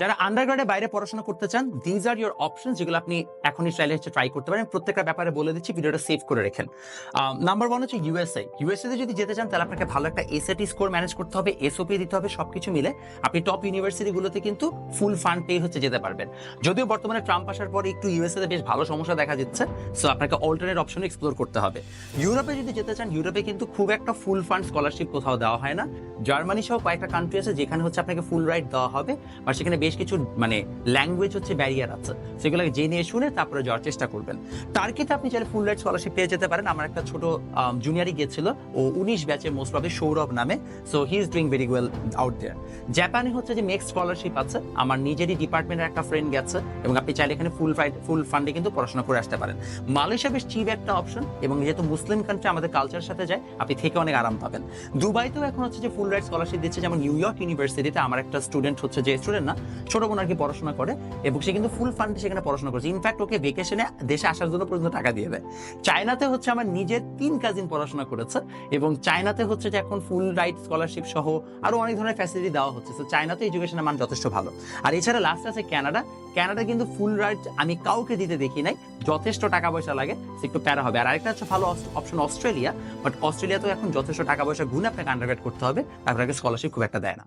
যারা আন্ডারগ্রাডে বাইরে পড়াশোনা করতে চান দিজ আর ইউর অপশন যেগুলো আপনি এখনই চাইলে হচ্ছে ট্রাই করতে পারেন। প্রত্যেকটা ব্যাপারে বলে দিচ্ছি, ভিডিওটা সেভ করে রেখেন। নাম্বার ওয়ান হচ্ছে ইউএসএ ইউএসএ তে যদি যেতে চান, তাহলে আপনাকে ভালো একটা এসএটি স্কোর ম্যানেজ করতে হবে এসওপি দিতে হবে, সবকিছু মিলে। আপনি টপ ইউনিভার্সিটিগুলোতে কিন্তু ফুল ফান্ড পেয়ে হচ্ছে যেতে পারবেন। যদিও বর্তমানে ট্রাম্প আসার পরে একটু ইউএসএ তে বেশ ভালো সমস্যা দেখা যাচ্ছে সো আপনাকে অল্টারনেট অপশন এক্সপ্লোর করতে হবে। ইউরোপে যদি যেতে চান ইউরোপে কিন্তু খুব একটা ফুল ফান্ড স্কলারশিপ কোথাও দেওয়া হয় না। জার্মানি সহ কয়েকটা কান্ট্রি আছে যেখানে হচ্ছে আপনাকে ফুল রাইট দেওয়া হবে আর সেখানে বেশ কিছু মানে ল্যাঙ্গুয়েজ হচ্ছে ব্যারিয়ার আছে। সেগুলোকে জেনে শুনে তারপরে যাওয়ার চেষ্টা করবেন। টার্কিতে আপনি চাইলে ফুল রাইট স্কলারশিপ পেয়ে যেতে পারেন। আমার একটা ছোট জুনিয়রই গিয়েছিল। ও উনিশ ব্যাচের মোস্ট প্রবলি সৌরভ নামে। So he is doing very well out there জাপানে হচ্ছে যে মেক্স স্কলারশিপ আছে। আমার নিজেরই ডিপার্টমেন্টের একটা ফ্রেন্ড গেছে, এবং আপনি চাইলে এখানে ফুল ফাইট ফুল ফান্ডে কিন্তু পড়াশোনা করে আসতে পারেন। মালয়েশিয়া বেশ চিপ একটা অপশন এবং যেহেতু মুসলিম কান্ট্রি আমাদের কালচারের সাথে যায়, আপনি থেকে অনেক আরাম পাবেন। দুবাইতেও এখন হচ্ছে যে ফুল রাইট স্কলারশিপ দিচ্ছে যেমন নিউ ইয়র্ক ইউনিভার্সিটিতে। আমার একটা স্টুডেন্ট হচ্ছে যে স্টুডেন্ট না, ছোট বোন আর কি পড়াশোনা করে এবং সে কিন্তু ফুল ফান্ডে সেখানে পড়াশোনা করছে। ইনফ্যাক্ট ওকে ভেকেশনে দেশে আসার জন্য পর্যন্ত টাকা দিয়ে দেয়। চায়নাতে হচ্ছে আমার নিজের তিন কাজিন পড়াশোনা করেছে এবং চায়নাতে হচ্ছে যে এখন ফুল রাইট স্কলারশিপ সহ আরও অনেক ধরনের ফ্যাসিলিটি দেওয়া হচ্ছে। তো চায়নাতে এডুকেশনের মান যথেষ্ট ভালো। আর এছাড়া লাস্ট আছে কানাডা কানাডা কিন্তু ফুল রাইট আমি কাউকে দিতে দেখি নাই। যথেষ্ট টাকা পয়সা লাগে, সে একটু প্যারা হবে। আর আরেকটা হচ্ছে ভালো অপশন অস্ট্রেলিয়া। বাট অস্ট্রেলিয়াতেও এখন যথেষ্ট টাকা পয়সা গুণ আপনাকে আন্ডারগ্রেড করতে হবে। আপনাকে স্কলারশিপ খুব একটা দেয় না।